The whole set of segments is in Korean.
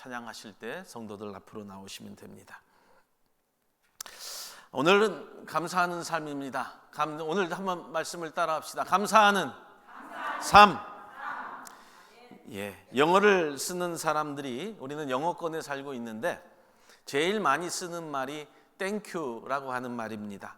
찬양하실 때 성도들 앞으로 나오시면 됩니다. 오늘은 감사하는 삶입니다. 감, 오늘 한번 말씀을 따라합시다. 감사하는 삶. 예, 영어를 쓰는 사람들이 우리는 영어권에 살고 있는데 제일 많이 쓰는 말이 땡큐라고 하는 말입니다.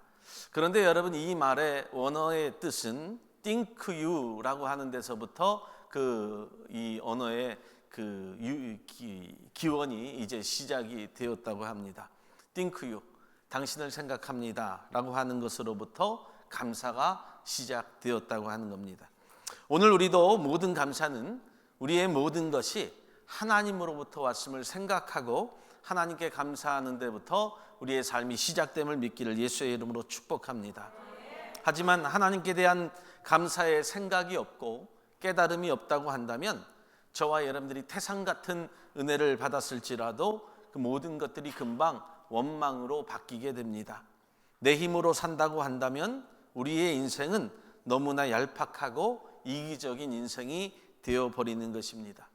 그런데 여러분 이 말의 원어의 뜻은 think you라고 하는 데서부터 그 이 언어의 그 유, 기, 기원이 이제 시작이 되었다고 합니다. think you 당신을 생각합니다라고 하는 것으로부터 감사가 시작되었다고 하는 겁니다. 오늘 우리도 모든 감사는 우리의 모든 것이 하나님으로부터 왔음을 생각하고 하나님께 감사하는 데부터 우리의 삶이 시작됨을 믿기를 예수의 이름으로 축복합니다. 하지만 하나님께 대한 감사의 생각이 없고 깨달음이 없다고 한다면 저와 여러분들이 태산 같은 은혜를 받았을지라도 그 모든 것들이 금방 원망으로 바뀌게 됩니다. 내 힘으로 산다고 한다면 우리의 인생은 너무나 얄팍하고 이기적인 인생이 되어 버리는 것입니다.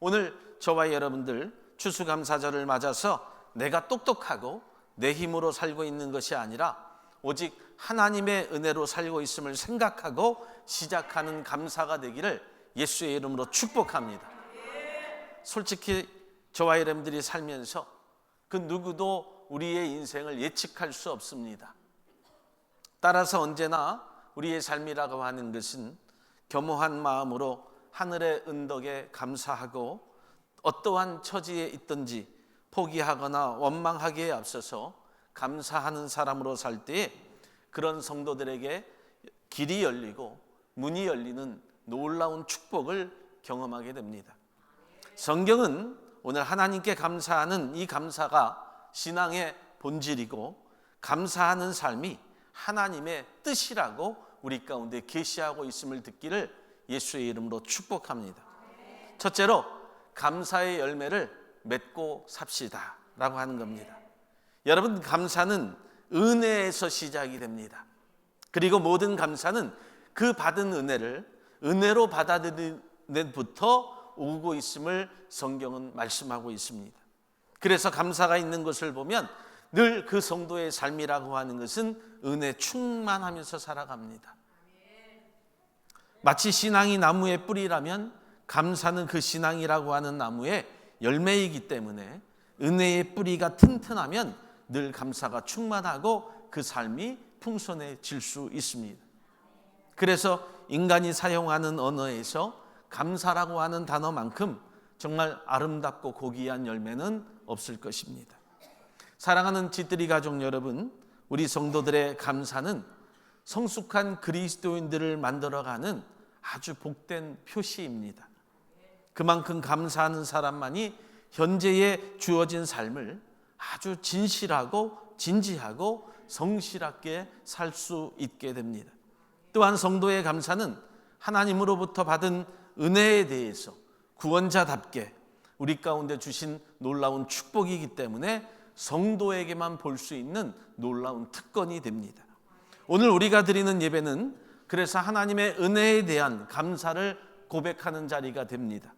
오늘 저와 여러분들 추수감사절을 맞아서 내가 똑똑하고 내 힘으로 살고 있는 것이 아니라 오직 하나님의 은혜로 살고 있음을 생각하고 시작하는 감사가 되기를 예수의 이름으로 축복합니다. 솔직히 저와 여러분들이 살면서 그 누구도 우리의 인생을 예측할 수 없습니다. 따라서 언제나 우리의 삶이라고 하는 것은 겸허한 마음으로 하늘의 은덕에 감사하고 어떠한 처지에 있든지 포기하거나 원망하기에 앞서서 감사하는 사람으로 살 때에 그런 성도들에게 길이 열리고 문이 열리는 놀라운 축복을 경험하게 됩니다. 성경은 오늘 하나님께 감사하는 이 감사가 신앙의 본질이고 감사하는 삶이 하나님의 뜻이라고 우리 가운데 계시하고 있음을 듣기를 예수의 이름으로 축복합니다. 첫째로 감사의 열매를 맺고 삽시다라고 하는 겁니다. 여러분 감사는 은혜에서 시작이 됩니다. 그리고 모든 감사는 그 받은 은혜를 은혜로 받아들이는부터 오고 있음을 성경은 말씀하고 있습니다. 그래서 감사가 있는 것을 보면 늘 그 성도의 삶이라고 하는 것은 은혜 충만하면서 살아갑니다. 마치 신앙이 나무의 뿌리라면 감사는 그 신앙이라고 하는 나무의 열매이기 때문에 은혜의 뿌리가 튼튼하면 늘 감사가 충만하고 그 삶이 풍성해질 수 있습니다. 그래서 인간이 사용하는 언어에서 감사라고 하는 단어만큼 정말 아름답고 고귀한 열매는 없을 것입니다. 사랑하는 지들이 가족 여러분, 우리 성도들의 감사는 성숙한 그리스도인들을 만들어가는 아주 복된 표시입니다. 그만큼 감사하는 사람만이 현재에 주어진 삶을 아주 진실하고 진지하고 성실하게 살 수 있게 됩니다. 또한 성도의 감사는 하나님으로부터 받은 은혜에 대해서 구원자답게 우리 가운데 주신 놀라운 축복이기 때문에 성도에게만 볼 수 있는 놀라운 특권이 됩니다. 오늘 우리가 드리는 예배는 그래서 하나님의 은혜에 대한 감사를 고백하는 자리가 됩니다.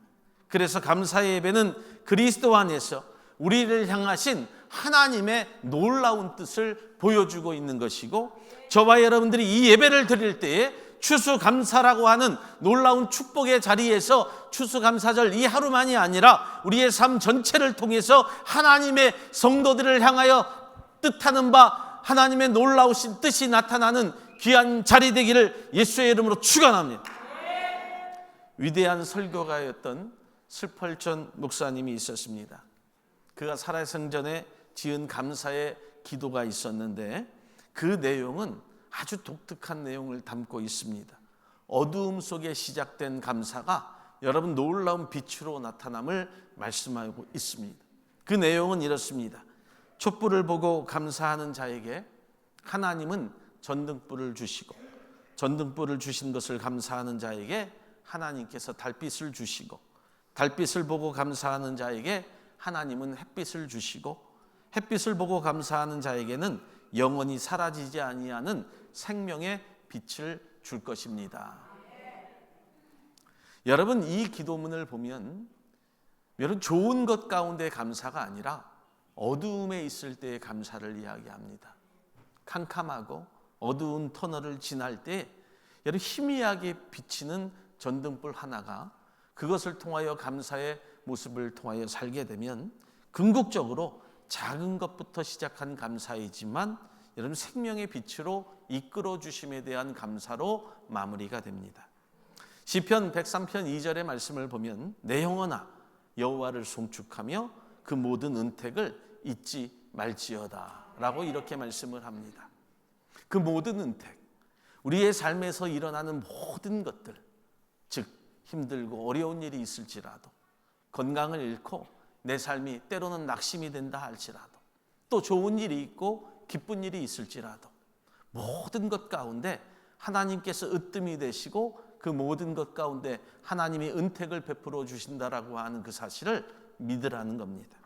그래서 감사의 예배는 그리스도 안에서 우리를 향하신 하나님의 놀라운 뜻을 보여주고 있는 것이고 저와 여러분들이 이 예배를 드릴 때에 추수감사라고 하는 놀라운 축복의 자리에서 추수감사절 이 하루만이 아니라 우리의 삶 전체를 통해서 하나님의 성도들을 향하여 뜻하는 바 하나님의 놀라우신 뜻이 나타나는 귀한 자리 되기를 예수의 이름으로 축원합니다. 위대한 설교가였던 슬펄전 목사님이 있었습니다. 그가 살아생전에 지은 감사의 기도가 있었는데 그 내용은 아주 독특한 내용을 담고 있습니다. 어두움 속에 시작된 감사가 여러분 놀라운 빛으로 나타남을 말씀하고 있습니다. 그 내용은 이렇습니다. 촛불을 보고 감사하는 자에게 하나님은 전등불을 주시고 전등불을 주신 것을 감사하는 자에게 하나님께서 달빛을 주시고 달빛을 보고 감사하는 자에게 하나님은 햇빛을 주시고 햇빛을 보고 감사하는 자에게는 영원히 사라지지 아니하는 생명의 빛을 줄 것입니다. 여러분 이 기도문을 보면 여러분 좋은 것 가운데 감사가 아니라 어두움에 있을 때의 감사를 이야기합니다. 캄캄하고 어두운 터널을 지날 때 여러분 희미하게 비치는 전등불 하나가 그것을 통하여 감사의 모습을 통하여 살게 되면 궁극적으로 작은 것부터 시작한 감사이지만 여러분 생명의 빛으로 이끌어 주심에 대한 감사로 마무리가 됩니다. 시편 103편 2절의 말씀을 보면 내 영혼아 여호와를 송축하며 그 모든 은택을 잊지 말지어다라고 이렇게 말씀을 합니다. 그 모든 은택 우리의 삶에서 일어나는 모든 것들 즉 힘들고 어려운 일이 있을지라도 건강을 잃고 내 삶이 때로는 낙심이 된다 할지라도 또 좋은 일이 있고 기쁜 일이 있을지라도 모든 것 가운데 하나님께서 으뜸이 되시고 그 모든 것 가운데 하나님이 은택을 베풀어 주신다라고 하는 그 사실을 믿으라는 겁니다.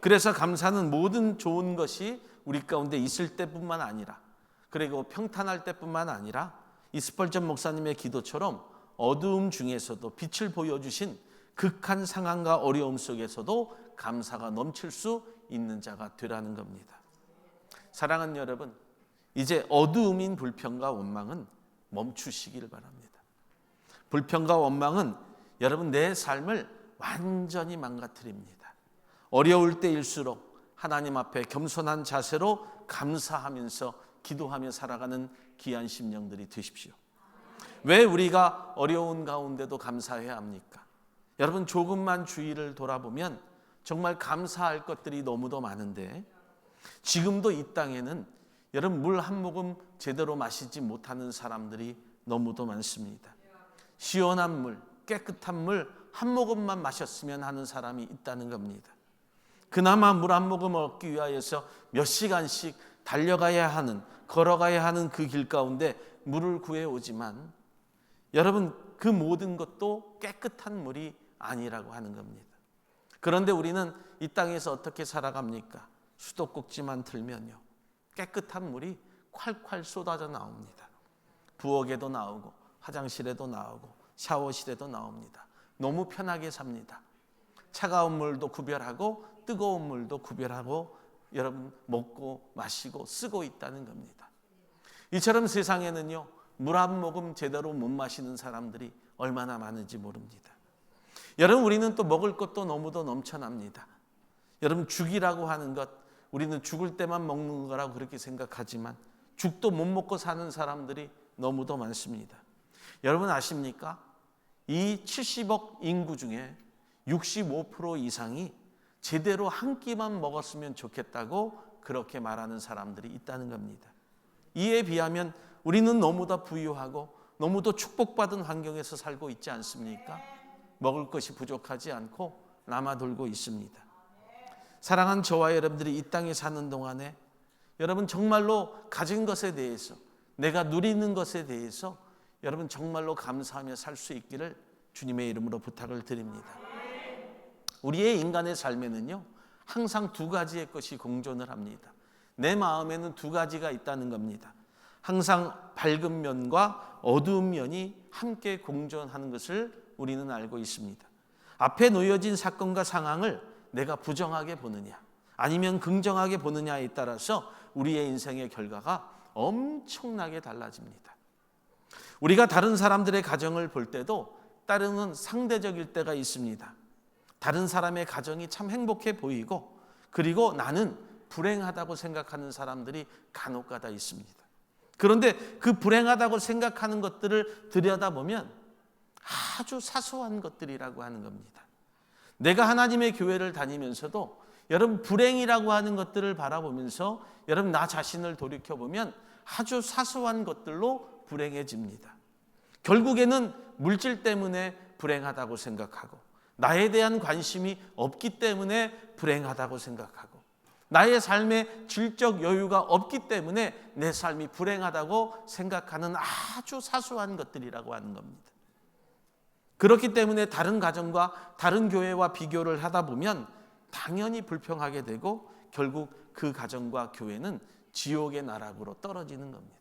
그래서 감사는 모든 좋은 것이 우리 가운데 있을 때뿐만 아니라 그리고 평탄할 때뿐만 아니라 이스펄전 목사님의 기도처럼 어두움 중에서도 빛을 보여주신 극한 상황과 어려움 속에서도 감사가 넘칠 수 있는 자가 되라는 겁니다. 사랑하는 여러분, 이제 어두움인 불평과 원망은 멈추시길 바랍니다. 불평과 원망은 여러분 내 삶을 완전히 망가뜨립니다. 어려울 때일수록 하나님 앞에 겸손한 자세로 감사하면서 기도하며 살아가는 귀한 심령들이 되십시오. 왜 우리가 어려운 가운데도 감사해야 합니까? 여러분 조금만 주위를 돌아보면 정말 감사할 것들이 너무도 많은데 지금도 이 땅에는 여러분 물 한 모금 제대로 마시지 못하는 사람들이 너무도 많습니다. 시원한 물, 깨끗한 물 한 모금만 마셨으면 하는 사람이 있다는 겁니다. 그나마 물 한 모금 얻기 위하여서 몇 시간씩 달려가야 하는, 걸어가야 하는 그 길 가운데 물을 구해 오지만 여러분 그 모든 것도 깨끗한 물이 아니라고 하는 겁니다. 그런데 우리는 이 땅에서 어떻게 살아갑니까? 수도꼭지만 틀면요. 깨끗한 물이 콸콸 쏟아져 나옵니다. 부엌에도 나오고 화장실에도 나오고 샤워실에도 나옵니다. 너무 편하게 삽니다. 차가운 물도 구별하고 뜨거운 물도 구별하고 여러분 먹고 마시고 쓰고 있다는 겁니다. 이처럼 세상에는요. 물 한 모금 제대로 못 마시는 사람들이 얼마나 많은지 모릅니다. 여러분 우리는 또 먹을 것도 너무도 넘쳐납니다. 여러분 죽이라고 하는 것 우리는 죽을 때만 먹는 거라고 그렇게 생각하지만 죽도 못 먹고 사는 사람들이 너무도 많습니다. 여러분 아십니까? 이 70억 인구 중에 65% 이상이 제대로 한 끼만 먹었으면 좋겠다고 그렇게 말하는 사람들이 있다는 겁니다. 이에 비하면 우리는 너무도 부유하고 너무도 축복받은 환경에서 살고 있지 않습니까? 먹을 것이 부족하지 않고 남아돌고 있습니다. 사랑한 저와 여러분들이 이 땅에 사는 동안에 여러분 정말로 가진 것에 대해서 내가 누리는 것에 대해서 여러분 정말로 감사하며 살 수 있기를 주님의 이름으로 부탁을 드립니다. 우리의 인간의 삶에는요, 항상 두 가지의 것이 공존을 합니다. 내 마음에는 두 가지가 있다는 겁니다. 항상 밝은 면과 어두운 면이 함께 공존하는 것을 우리는 알고 있습니다. 앞에 놓여진 사건과 상황을 내가 부정하게 보느냐, 아니면 긍정하게 보느냐에 따라서 우리의 인생의 결과가 엄청나게 달라집니다. 우리가 다른 사람들의 가정을 볼 때도 따르는 상대적일 때가 있습니다. 다른 사람의 가정이 참 행복해 보이고 그리고 나는 불행하다고 생각하는 사람들이 간혹 가다 있습니다. 그런데 그 불행하다고 생각하는 것들을 들여다보면 아주 사소한 것들이라고 하는 겁니다. 내가 하나님의 교회를 다니면서도 여러분 불행이라고 하는 것들을 바라보면서 여러분 나 자신을 돌이켜 보면 아주 사소한 것들로 불행해집니다. 결국에는 물질 때문에 불행하다고 생각하고 나에 대한 관심이 없기 때문에 불행하다고 생각하고 나의 삶에 질적 여유가 없기 때문에 내 삶이 불행하다고 생각하는 아주 사소한 것들이라고 하는 겁니다. 그렇기 때문에 다른 가정과 다른 교회와 비교를 하다 보면 당연히 불평하게 되고 결국 그 가정과 교회는 지옥의 나락으로 떨어지는 겁니다.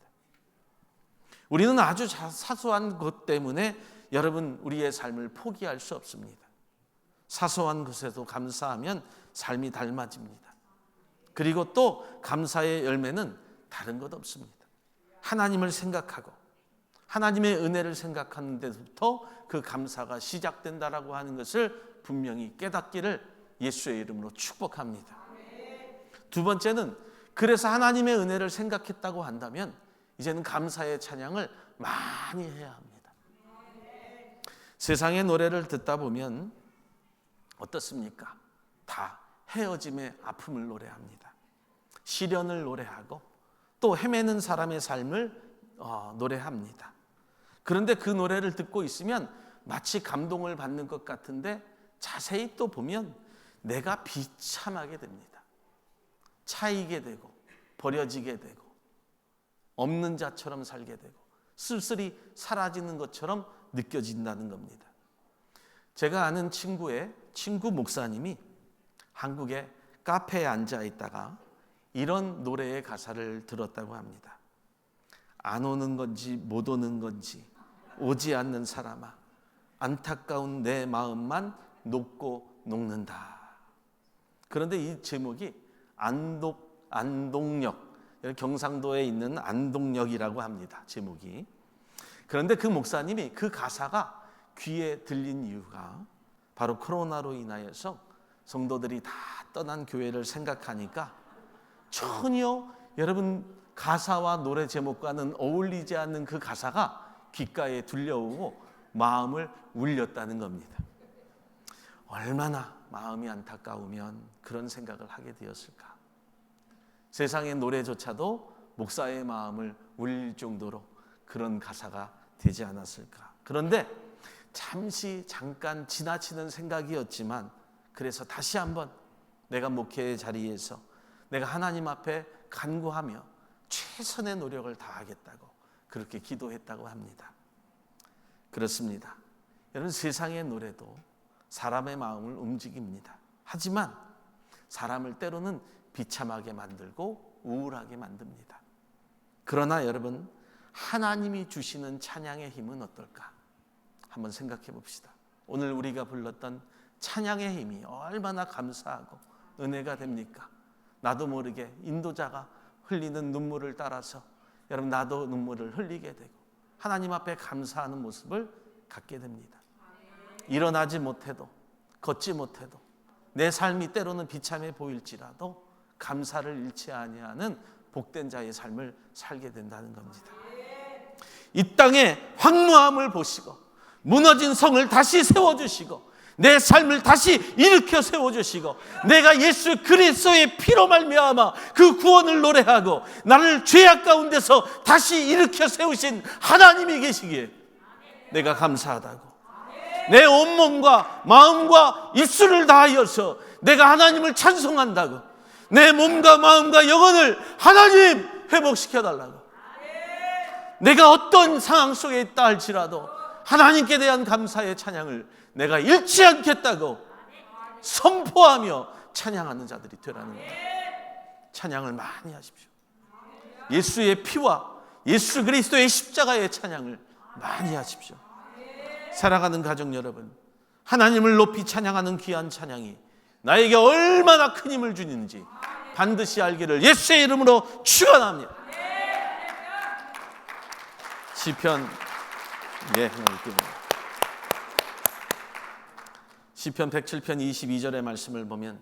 우리는 아주 사소한 것 때문에 여러분 우리의 삶을 포기할 수 없습니다. 사소한 것에도 감사하면 삶이 달라집니다. 그리고 또 감사의 열매는 다른 것 없습니다. 하나님을 생각하고 하나님의 은혜를 생각하는 데부터 그 감사가 시작된다라고 하는 것을 분명히 깨닫기를 예수의 이름으로 축복합니다. 두 번째는 그래서 하나님의 은혜를 생각했다고 한다면 이제는 감사의 찬양을 많이 해야 합니다. 세상의 노래를 듣다 보면 어떻습니까? 다 헤어짐의 아픔을 노래합니다. 시련을 노래하고 또 헤매는 사람의 삶을 어, 노래합니다. 그런데 그 노래를 듣고 있으면 마치 감동을 받는 것 같은데 자세히 또 보면 내가 비참하게 됩니다. 차이게 되고 버려지게 되고 없는 자처럼 살게 되고 쓸쓸히 사라지는 것처럼 느껴진다는 겁니다. 제가 아는 친구의 친구 목사님이 한국의 카페에 앉아 있다가 이런 노래의 가사를 들었다고 합니다. 안 오는 건지 못 오는 건지 오지 않는 사람아 안타까운 내 마음만 녹고 녹는다. 그런데 이 제목이 안동 안동역 경상도에 있는 안동역이라고 합니다. 제목이. 그런데 그 목사님이 그 가사가 귀에 들린 이유가 바로 코로나로 인하여서 성도들이 다 떠난 교회를 생각하니까 전혀 여러분 가사와 노래 제목과는 어울리지 않는 그 가사가 귓가에 들려오고 마음을 울렸다는 겁니다. 얼마나 마음이 안타까우면 그런 생각을 하게 되었을까? 세상의 노래조차도 목사의 마음을 울릴 정도로 그런 가사가 되지 않았을까? 그런데 잠시 잠깐 지나치는 생각이었지만 그래서 다시 한번 내가 목회의 자리에서 내가 하나님 앞에 간구하며 최선의 노력을 다하겠다고 그렇게 기도했다고 합니다. 그렇습니다. 여러분 세상의 노래도 사람의 마음을 움직입니다. 하지만 사람을 때로는 비참하게 만들고 우울하게 만듭니다. 그러나 여러분 하나님이 주시는 찬양의 힘은 어떨까? 한번 생각해 봅시다. 오늘 우리가 불렀던 찬양의 힘이 얼마나 감사하고 은혜가 됩니까? 나도 모르게 인도자가 흘리는 눈물을 따라서 여러분 나도 눈물을 흘리게 되고 하나님 앞에 감사하는 모습을 갖게 됩니다. 일어나지 못해도 걷지 못해도 내 삶이 때로는 비참해 보일지라도 감사를 잃지 아니하는 복된 자의 삶을 살게 된다는 겁니다. 이 땅의 황무함을 보시고 무너진 성을 다시 세워 주시고 내 삶을 다시 일으켜 세워 주시고 내가 예수 그리스도의 피로 말미암아 그 구원을 노래하고 나를 죄악 가운데서 다시 일으켜 세우신 하나님이 계시기에 내가 감사하다고. 내 온몸과 마음과 입술을 다하여서 내가 하나님을 찬송한다고. 내 몸과 마음과 영혼을 하나님 회복시켜 달라고. 내가 어떤 상황 속에 있다 할지라도 하나님께 대한 감사의 찬양을 내가 잃지 않겠다고 선포하며 찬양하는 자들이 되라는 거다. 찬양을 많이 하십시오. 예수의 피와 예수 그리스도의 십자가의 찬양을 많이 하십시오. 살아가는 가정 여러분, 하나님을 높이 찬양하는 귀한 찬양이 나에게 얼마나 큰 힘을 주는지 반드시 알기를 예수의 이름으로 축원합니다. 시편 예, 하나님 깁니다. 시편 107편 22절의 말씀을 보면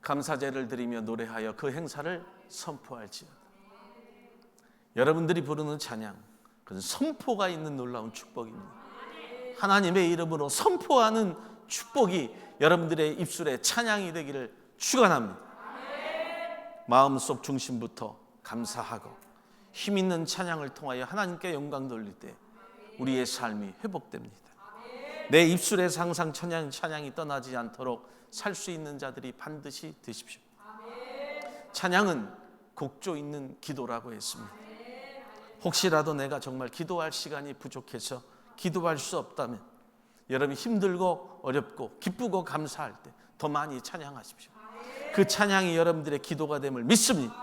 감사제를 드리며 노래하여 그 행사를 선포할지어다. 여러분들이 부르는 찬양, 그건 선포가 있는 놀라운 축복입니다. 하나님의 이름으로 선포하는 축복이 여러분들의 입술에 찬양이 되기를 축원합니다. 마음속 중심부터 감사하고 힘 있는 찬양을 통하여 하나님께 영광 돌릴 때 우리의 삶이 회복됩니다. 내 입술에서 항상 찬양, 찬양이 떠나지 않도록 살 수 있는 자들이 반드시 되십시오. 찬양은 곡조 있는 기도라고 했습니다. 혹시라도 내가 정말 기도할 시간이 부족해서 기도할 수 없다면 여러분 힘들고 어렵고 기쁘고 감사할 때 더 많이 찬양하십시오. 그 찬양이 여러분들의 기도가 됨을 믿습니다.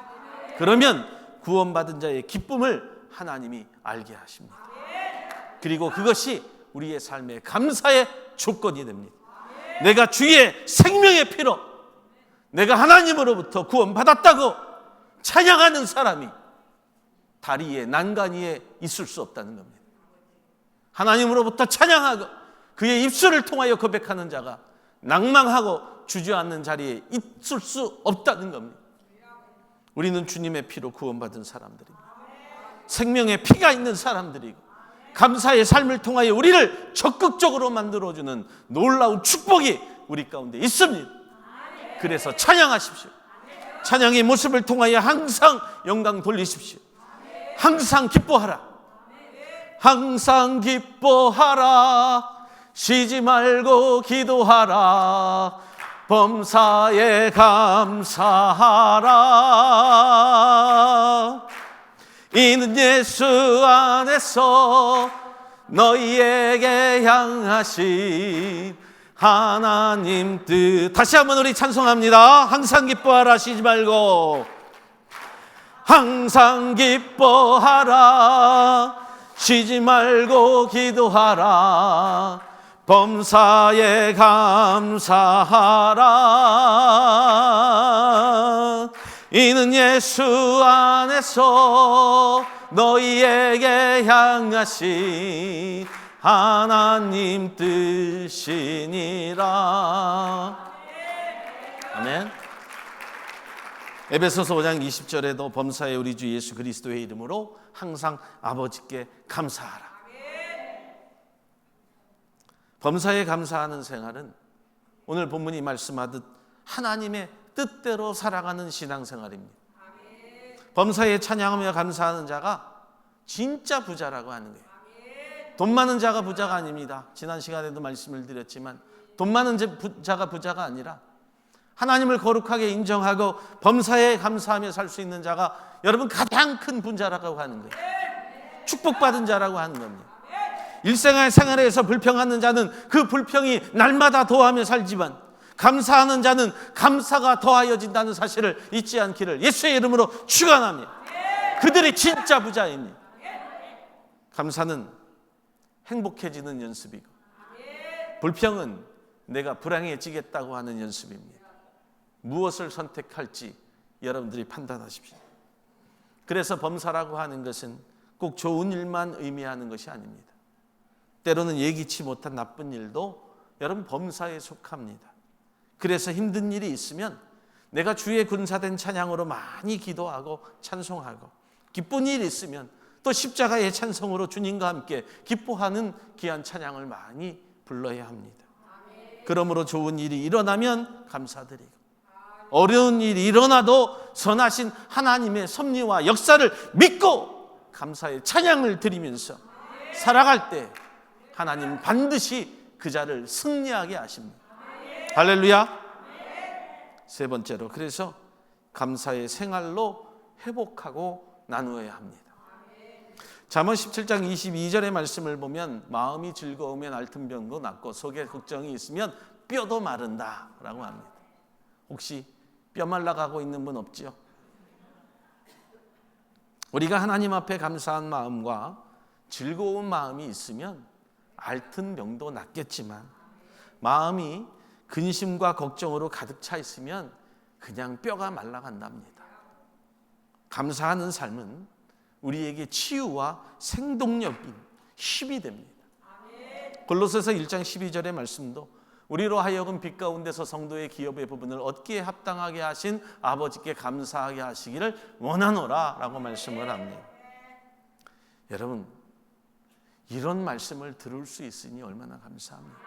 그러면 구원받은 자의 기쁨을 하나님이 알게 하십니다. 그리고 그것이 우리의 삶의 감사의 조건이 됩니다. 내가 주의 생명의 피로 내가 하나님으로부터 구원받았다고 찬양하는 사람이 다리에 난간 위에 있을 수 없다는 겁니다. 하나님으로부터 찬양하고 그의 입술을 통하여 고백하는 자가 낭망하고 주저앉는 자리에 있을 수 없다는 겁니다. 우리는 주님의 피로 구원받은 사람들입니다. 생명의 피가 있는 사람들이고 감사의 삶을 통하여 우리를 적극적으로 만들어주는 놀라운 축복이 우리 가운데 있습니다. 그래서 찬양하십시오. 찬양의 모습을 통하여 항상 영광 돌리십시오. 항상 기뻐하라. 항상 기뻐하라. 쉬지 말고 기도하라. 범사에 감사하라. 이는 예수 안에서 너희에게 향하신 하나님 뜻. 다시 한번 우리 찬송합니다. 항상 기뻐하라 쉬지 말고. 항상 기뻐하라. 쉬지 말고 기도하라. 범사에 감사하라 이는 예수 안에서 너희에게 향하신 하나님 뜻이니라. 아멘. 에베소서 5장 20절에도 범사에 우리 주 예수 그리스도의 이름으로 항상 아버지께 감사하라. 범사에 감사하는 생활은 오늘 본문이 말씀하듯 하나님의 뜻대로 살아가는 신앙생활입니다. 범사에 찬양하며 감사하는 자가 진짜 부자라고 하는 거예요. 돈 많은 자가 부자가 아닙니다. 지난 시간에도 말씀을 드렸지만 돈 많은 자가 부자가 아니라 하나님을 거룩하게 인정하고 범사에 감사하며 살 수 있는 자가 여러분 가장 큰 분자라고 하는 거예요. 축복받은 자라고 하는 겁니다. 일생활 생활에서 불평하는 자는 그 불평이 날마다 더하며 살지만 감사하는 자는 감사가 더하여진다는 사실을 잊지 않기를 예수의 이름으로 축원합니다. 그들이 진짜 부자입니다. 감사는 행복해지는 연습이고 불평은 내가 불행해지겠다고 하는 연습입니다. 무엇을 선택할지 여러분들이 판단하십시오. 그래서 범사라고 하는 것은 꼭 좋은 일만 의미하는 것이 아닙니다. 때로는 예기치 못한 나쁜 일도 여러분 범사에 속합니다. 그래서 힘든 일이 있으면 내가 주의 군사된 찬양으로 많이 기도하고 찬송하고 기쁜 일이 있으면 또 십자가의 찬송으로 주님과 함께 기뻐하는 귀한 찬양을 많이 불러야 합니다. 그러므로 좋은 일이 일어나면 감사드리고 어려운 일이 일어나도 선하신 하나님의 섭리와 역사를 믿고 감사의 찬양을 드리면서 살아갈 때 하나님 반드시 그 자를 승리하게 하십니다. 할렐루야. 세 번째로 그래서 감사의 생활로 회복하고 나누어야 합니다. 잠언 17장 22절의 말씀을 보면 마음이 즐거우면 앓던 병도 낫고 속에 걱정이 있으면 뼈도 마른다라고 합니다. 혹시 뼈 말라가고 있는 분 없지요? 우리가 하나님 앞에 감사한 마음과 즐거운 마음이 있으면 앓던 병도 낫겠지만 마음이 근심과 걱정으로 가득 차 있으면 그냥 뼈가 말라간답니다. 감사하는 삶은 우리에게 치유와 생동력인 힘이 됩니다. 골로새서 1장 12절의 말씀도 우리로 하여금 빛 가운데서 성도의 기업의 부분을 얻기에 합당하게 하신 아버지께 감사하게 하시기를 원하노라라고 말씀을 합니다. 여러분 이런 말씀을 들을 수 있으니 얼마나 감사합니까?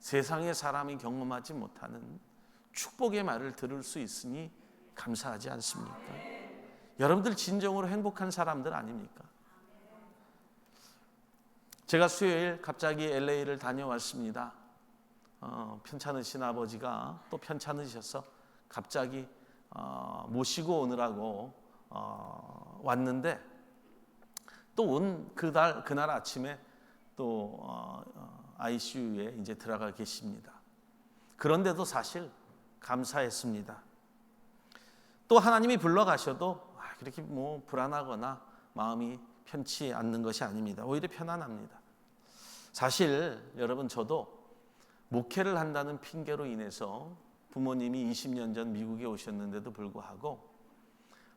세상의 사람이 경험하지 못하는 축복의 말을 들을 수 있으니 감사하지 않습니까? 여러분들 진정으로 행복한 사람들 아닙니까? 제가 수요일 갑자기 LA를 다녀왔습니다. 어, 편찮으신 아버지가 또 편찮으셔서 갑자기 어, 모시고 오느라고 어, 왔는데 또 온 그날 그날 아침에 또 어, 어, ICU에 이제 들어가 계십니다. 그런데도 사실 감사했습니다. 또 하나님이 불러가셔도 그렇게 뭐 불안하거나 마음이 편치 않는 것이 아닙니다. 오히려 편안합니다. 사실 여러분 저도 목회를 한다는 핑계로 인해서 부모님이 20년 전 미국에 오셨는데도 불구하고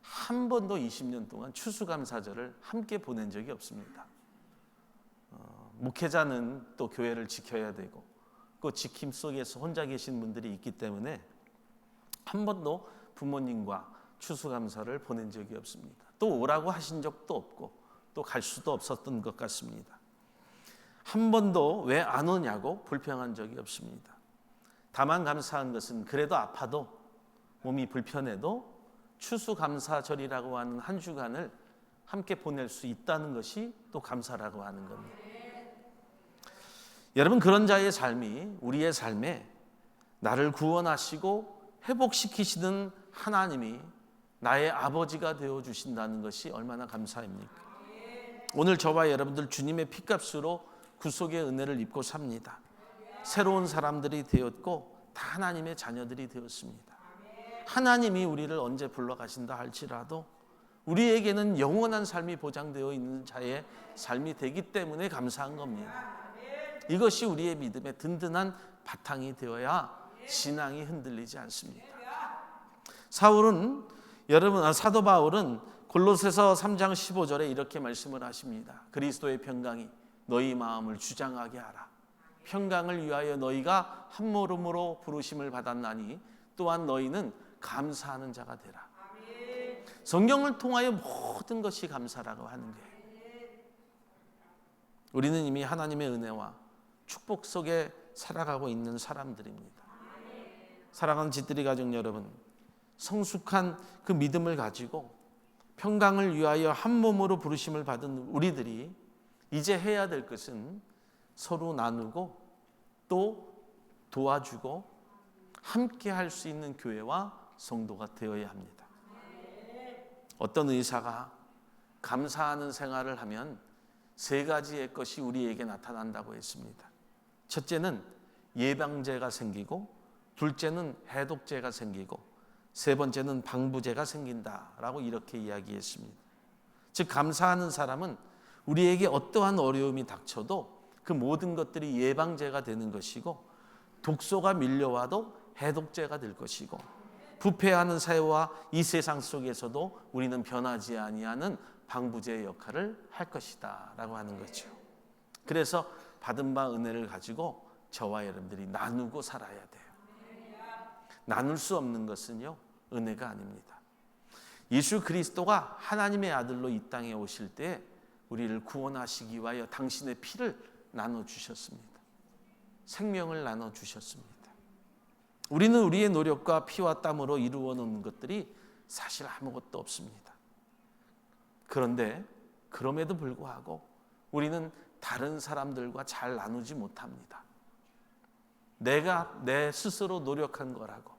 한 번도 20년 동안 추수감사절을 함께 보낸 적이 없습니다. 어, 목회자는 또 교회를 지켜야 되고 그 지킴 속에서 혼자 계신 분들이 있기 때문에 한 번도 부모님과 추수감사를 보낸 적이 없습니다. 또 오라고 하신 적도 없고 또 갈 수도 없었던 것 같습니다. 한 번도 왜 안 오냐고 불평한 적이 없습니다. 다만 감사한 것은 그래도 아파도 몸이 불편해도 추수감사절이라고 하는 한 주간을 함께 보낼 수 있다는 것이 또 감사라고 하는 겁니다. 여러분 그런 자의 삶이 우리의 삶에 나를 구원하시고 회복시키시는 하나님이 나의 아버지가 되어 주신다는 것이 얼마나 감사입니까? 오늘 저와 여러분들 주님의 피값으로 구속의 은혜를 입고 삽니다. 새로운 사람들이 되었고 다 하나님의 자녀들이 되었습니다. 하나님이 우리를 언제 불러가신다 할지라도 우리에게는 영원한 삶이 보장되어 있는 자의 삶이 되기 때문에 감사한 겁니다. 이것이 우리의 믿음의 든든한 바탕이 되어야 신앙이 흔들리지 않습니다. 사울은 여러분 아, 사도 바울은 골로새서 3장 15절에 이렇게 말씀을 하십니다. 그리스도의 평강이 너희 마음을 주장하게 하라. 평강을 위하여 너희가 한 모름으로 부르심을 받았나니 또한 너희는 감사하는 자가 되라. 성경을 통하여 모든 것이 감사라고 하는 거예요. 우리는 이미 하나님의 은혜와 축복 속에 살아가고 있는 사람들입니다. 사랑하는 짓들이 가족 여러분, 성숙한 그 믿음을 가지고 평강을 위하여 한 몸으로 부르심을 받은 우리들이 이제 해야 될 것은 서로 나누고 또 도와주고 함께 할 수 있는 교회와 성도가 되어야 합니다. 어떤 의사가 감사하는 생활을 하면 세 가지의 것이 우리에게 나타난다고 했습니다. 첫째는 예방제가 생기고 둘째는 해독제가 생기고 세 번째는 방부제가 생긴다라고 이렇게 이야기했습니다. 즉 감사하는 사람은 우리에게 어떠한 어려움이 닥쳐도 그 모든 것들이 예방제가 되는 것이고 독소가 밀려와도 해독제가 될 것이고 부패하는 사회와 이 세상 속에서도 우리는 변하지 아니하는 방부제의 역할을 할 것이다라고 하는 거죠. 그래서 받은 바 은혜를 가지고 저와 여러분들이 나누고 살아야 돼요. 나눌 수 없는 것은요 은혜가 아닙니다. 예수 그리스도가 하나님의 아들로 이 땅에 오실 때 우리를 구원하시기 위하여 당신의 피를 나눠 주셨습니다. 생명을 나눠 주셨습니다. 우리는 우리의 노력과 피와 땀으로 이루어 놓은 것들이 사실 아무것도 없습니다. 그런데 그럼에도 불구하고 우리는 다른 사람들과 잘 나누지 못합니다. 내가 내 스스로 노력한 거라고,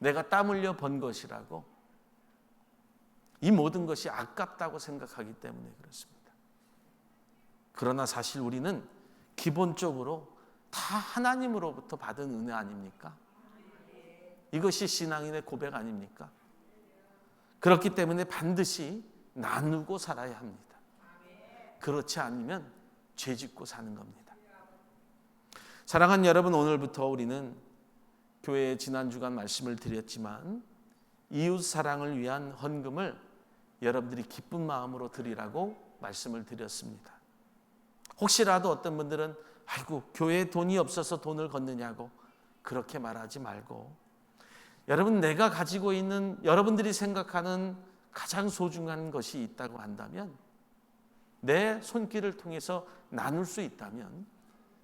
내가 땀 흘려 번 것이라고, 이 모든 것이 아깝다고 생각하기 때문에 그렇습니다. 그러나 사실 우리는 기본적으로 다 하나님으로부터 받은 은혜 아닙니까? 이것이 신앙인의 고백 아닙니까? 그렇기 때문에 반드시 나누고 살아야 합니다. 그렇지 않으면 죄 짓고 사는 겁니다. 사랑하는 여러분, 오늘부터 우리는 교회에 지난 주간 말씀을 드렸지만 이웃 사랑을 위한 헌금을 여러분들이 기쁜 마음으로 드리라고 말씀을 드렸습니다. 혹시라도 어떤 분들은 아이고 교회에 돈이 없어서 돈을 걷느냐고 그렇게 말하지 말고 여러분 내가 가지고 있는 여러분들이 생각하는 가장 소중한 것이 있다고 한다면 내 손길을 통해서 나눌 수 있다면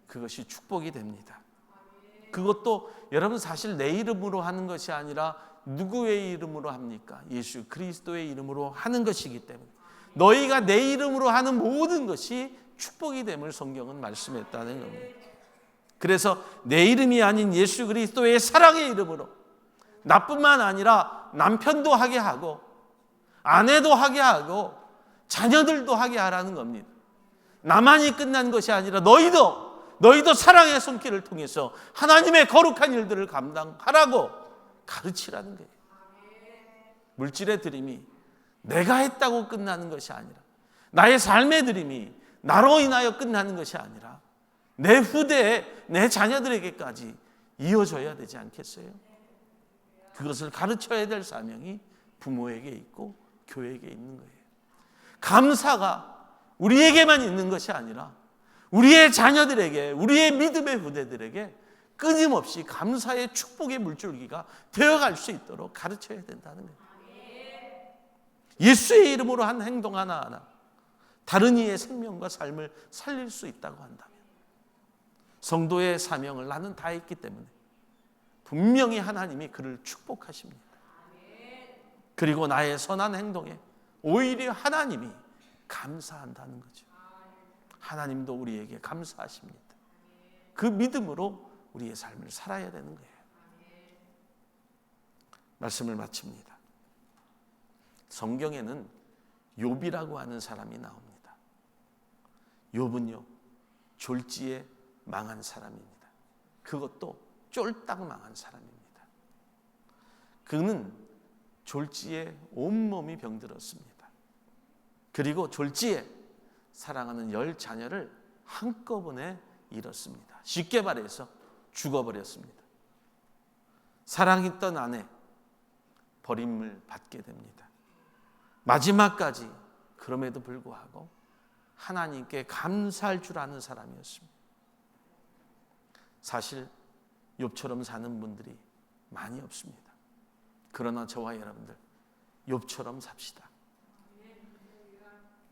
그것이 축복이 됩니다. 그것도 여러분 사실 내 이름으로 하는 것이 아니라 누구의 이름으로 합니까? 예수 그리스도의 이름으로 하는 것이기 때문에 너희가 내 이름으로 하는 모든 것이 축복이 됨을 성경은 말씀했다는 겁니다. 그래서 내 이름이 아닌 예수 그리스도의 사랑의 이름으로 나뿐만 아니라 남편도 하게 하고 아내도 하게 하고 자녀들도 하게 하라는 겁니다. 나만이 끝난 것이 아니라 너희도 너희도 사랑의 손길을 통해서 하나님의 거룩한 일들을 감당하라고 가르치라는 거예요. 물질의 드림이 내가 했다고 끝나는 것이 아니라 나의 삶의 드림이 나로 인하여 끝나는 것이 아니라 내 후대에 내 자녀들에게까지 이어져야 되지 않겠어요? 그것을 가르쳐야 될 사명이 부모에게 있고 교회에게 있는 거예요. 감사가 우리에게만 있는 것이 아니라 우리의 자녀들에게, 우리의 믿음의 후대들에게 끊임없이 감사의 축복의 물줄기가 되어갈 수 있도록 가르쳐야 된다는 거예요. 예수의 이름으로 한 행동 하나하나 다른 이의 생명과 삶을 살릴 수 있다고 한다면 성도의 사명을 나는 다 했기 때문에 분명히 하나님이 그를 축복하십니다. 그리고 나의 선한 행동에 오히려 하나님이 감사한다는 거죠. 하나님도 우리에게 감사하십니다. 그 믿음으로 우리의 삶을 살아야 되는 거예요. 말씀을 마칩니다. 성경에는 욥이라고 하는 사람이 나옵니다. 욥은요 졸지에 망한 사람입니다. 그것도 쫄딱 망한 사람입니다. 그는 졸지에 온몸이 병들었습니다. 그리고 졸지에 사랑하는 열 자녀를 한꺼번에 잃었습니다. 쉽게 말해서 죽어버렸습니다. 사랑했던 아내 버림을 받게 됩니다. 마지막까지 그럼에도 불구하고 하나님께 감사할 줄 아는 사람이었습니다. 사실 욥처럼 사는 분들이 많이 없습니다. 그러나 저와 여러분들 욥처럼 삽시다.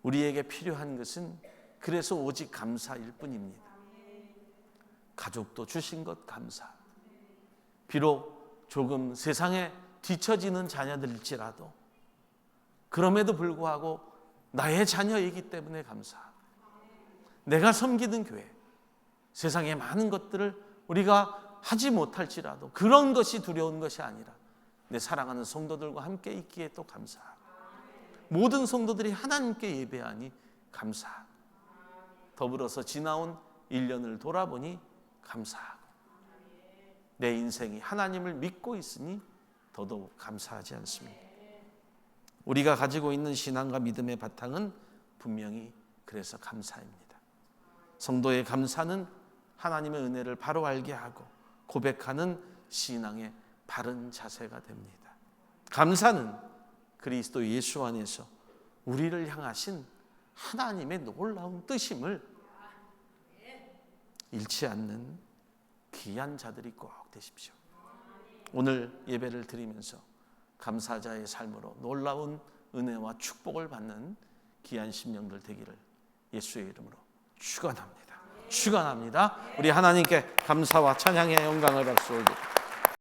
우리에게 필요한 것은 그래서 오직 감사일 뿐입니다. 가족도 주신 것 감사. 비록 조금 세상에 뒤처지는 자녀들일지라도 그럼에도 불구하고 나의 자녀이기 때문에 감사. 내가 섬기는 교회, 세상의 많은 것들을 우리가 하지 못할지라도 그런 것이 두려운 것이 아니라 내 사랑하는 성도들과 함께 있기에 또 감사. 모든 성도들이 하나님께 예배하니 감사. 더불어서 지나온 1년을 돌아보니 감사하고 내 인생이 하나님을 믿고 있으니 더더욱 감사하지 않습니다. 우리가 가지고 있는 신앙과 믿음의 바탕은 분명히 그래서 감사입니다. 성도의 감사는 하나님의 은혜를 바로 알게 하고 고백하는 신앙의 바른 자세가 됩니다. 감사는 그리스도 예수 안에서 우리를 향하신 하나님의 놀라운 뜻임을 잃지 않는 귀한 자들이 꼭 되십시오. 오늘 예배를 드리면서 감사자의 삶으로 놀라운 은혜와 축복을 받는 귀한 심령들 되기를 예수의 이름으로 축원합니다. 축원합니다. 우리 하나님께 감사와 찬양의 영광을 박수 올립니다.